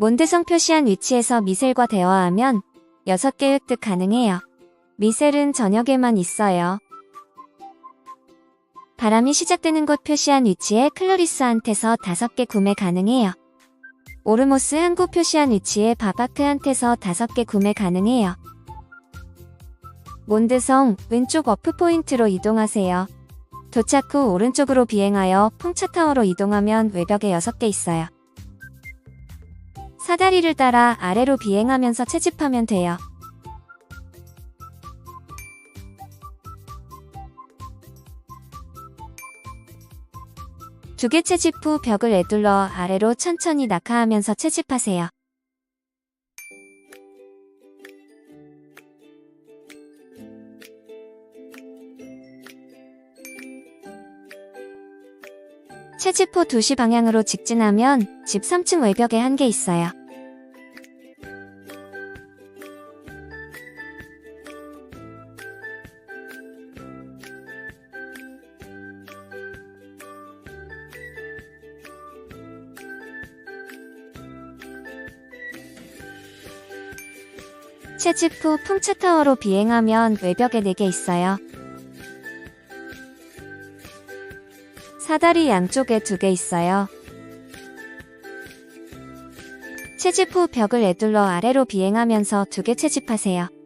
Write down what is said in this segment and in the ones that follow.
몬드성 표시한 위치에서 미셀과 대화하면 6개 획득 가능해요. 미셀은 저녁에만 있어요. 바람이 시작되는 곳 표시한 위치에 클로리스한테서 5개 구매 가능해요. 오르모스 항구 표시한 위치에 바바크한테서 5개 구매 가능해요. 몬드성 왼쪽 어프 포인트로 이동하세요. 도착 후 오른쪽으로 비행하여 풍차타워로 이동하면 외벽에 6개 있어요. 사다리를 따라 아래로 비행하면서 채집하면 돼요. 두 개 채집 후 벽을 에둘러 아래로 천천히 낙하하면서 채집하세요. 채집 후 2시 방향으로 직진하면 집 3층 외벽에 한 개 있어요. 채집 후 풍차타워로 비행하면 외벽에 4개 있어요. 사다리 양쪽에 2개 있어요. 채집 후 벽을 에둘러 아래로 비행하면서 2개 채집하세요.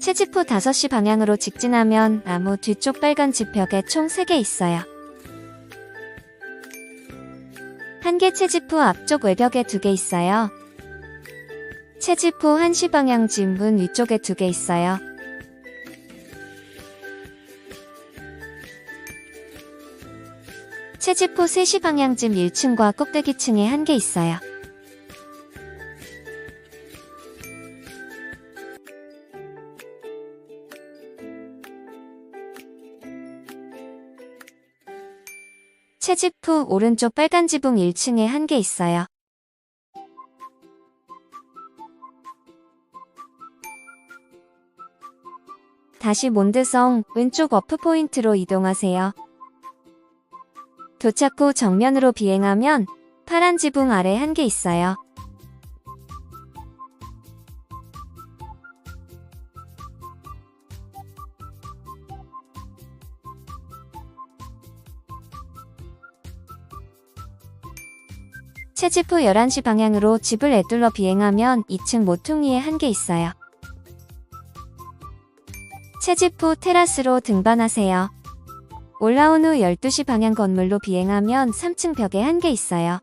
채집 후 5시 방향으로 직진하면 나무 뒤쪽 빨간 집 벽에 총 3개 있어요. 한 개 채집 후 앞쪽 외벽에 2개 있어요. 채집 후 1시 방향 집문 위쪽에 2개 있어요. 채집 후 3시 방향 집 1층과 꼭대기층에 1개 있어요. 채집 후 오른쪽 빨간 지붕 1층에 1개 있어요. 다시 몬드성 왼쪽 어프 포인트로 이동하세요. 도착 후 정면으로 비행하면 파란 지붕 아래 한 개 있어요. 후 11시 방향으로 집을 에둘러 비행하면 2층 모퉁이에 한 개 있어요. 후 테라스로 등반하세요. 올라온 후 12시 방향 건물로 비행하면 3층 벽에 한 개 있어요.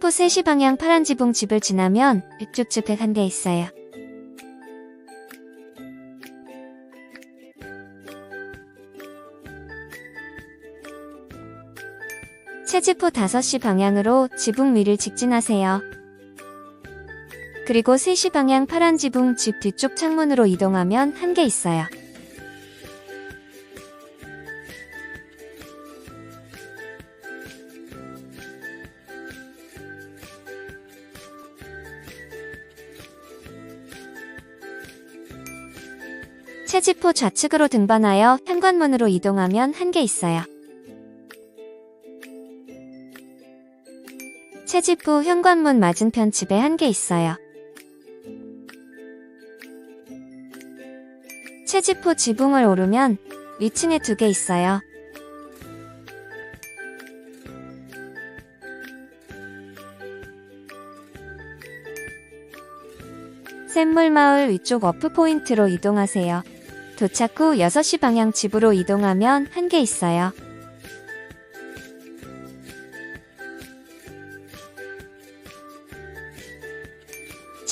후 3시 방향 파란 지붕 집을 지나면 북쪽집에 한개 있어요. 후 5시 방향으로 지붕 위를 직진하세요. 그리고 3시 방향 파란 지붕 집 뒤쪽 창문으로 이동하면 한 개 있어요. 후 좌측으로 등반하여 현관문으로 이동하면 한 개 있어요. 후 현관문 맞은편 집에 한 개 있어요. 채집 후 지붕을 오르면 위층에 두 개 있어요. 샘물마을 위쪽 어프 포인트로 이동하세요. 도착 후 6시 방향 집으로 이동하면 한 개 있어요.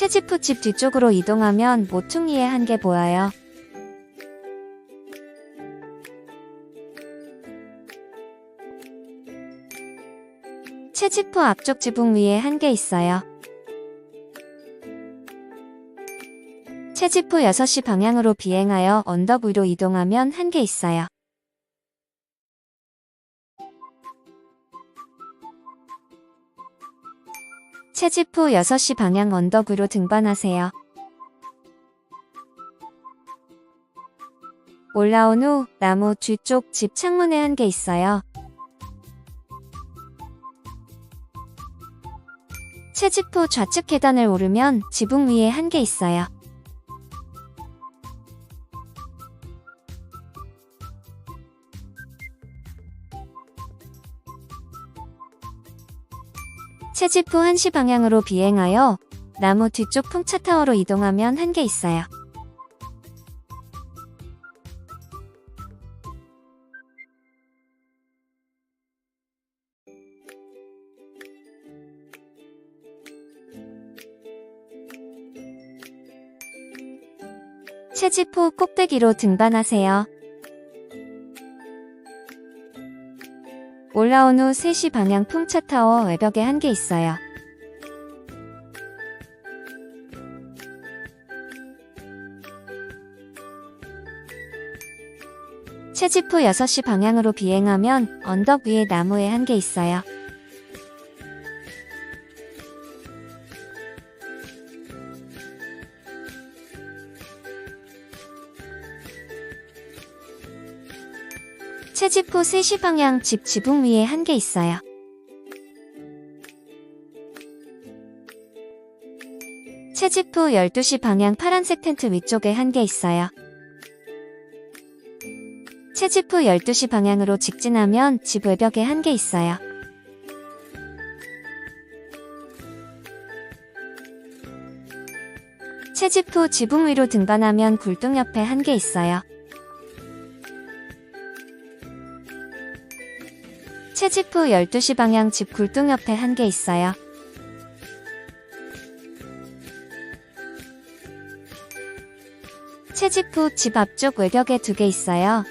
채집 후집 뒤쪽으로 이동하면 모퉁이에 한개 보여요. 후 앞쪽 지붕 위에 한 개 있어요. 후 6시 방향으로 비행하여 언덕 위로 이동하면 한 개 있어요. 채집 후 6시 방향 언덕으로 등반하세요. 올라온 후 나무 뒤쪽 집 창문에 한 개 있어요. 채집 후 좌측 계단을 오르면 지붕 위에 한 개 있어요. 후 1시 방향으로 비행하여 나무 뒤쪽 풍차타워로 이동하면 한 개 있어요. 후 꼭대기로 등반하세요. 올라온 후 3시 방향 풍차타워 외벽에 한 개 있어요. 채집 후 6시 방향으로 비행하면 언덕 위에 나무에 한 개 있어요. 채집 후 3시 방향 집 지붕 위에 한 개 있어요. 채집 후 12시 방향 파란색 텐트 위쪽에 한 개 있어요. 채집 후 12시 방향으로 직진하면 집 외벽에 한 개 있어요. 채집 후 지붕 위로 등반하면 굴뚝 옆에 한 개 있어요. 채집 후 12시 방향 집 굴뚝 옆에 한 개 있어요. 채집 후 집 앞쪽 외벽에 두 개 있어요.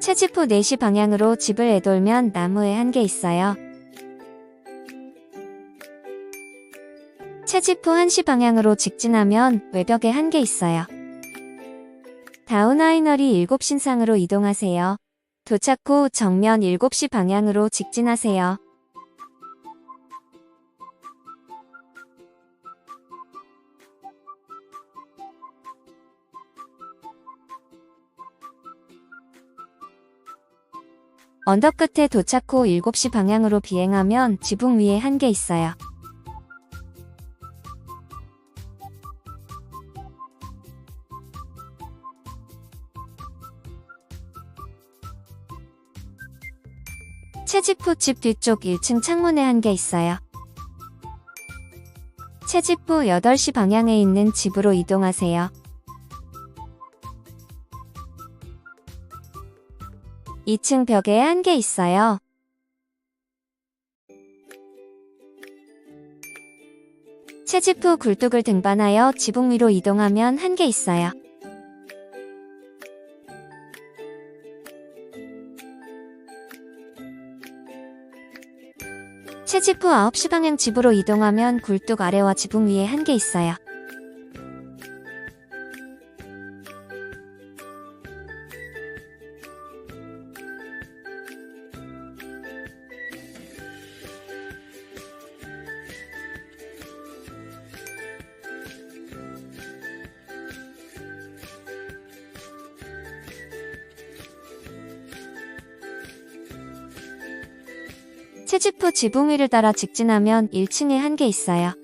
채집 후 4시 방향으로 집을 애돌면 나무에 한 개 있어요. 채집 후 1시 방향으로 직진하면 외벽에 한 개 있어요. 다운하이너리 7신상으로 이동하세요. 도착 후 정면 7시 방향으로 직진하세요. 언덕 끝에 도착 후 7시 방향으로 비행하면 지붕 위에 한 개 있어요. 후집 뒤쪽 1층 창문에 한 개 있어요. 후 8시 방향에 있는 집으로 이동하세요. 2층 벽에 한 개 있어요. 후 굴뚝을 등반하여 지붕 위로 이동하면 한 개 있어요. 채집 후 9시 방향 집으로 이동하면 굴뚝 아래와 지붕 위에 한 개 있어요. 채집 후 지붕 위를 따라 직진하면 1층에 한 개 있어요.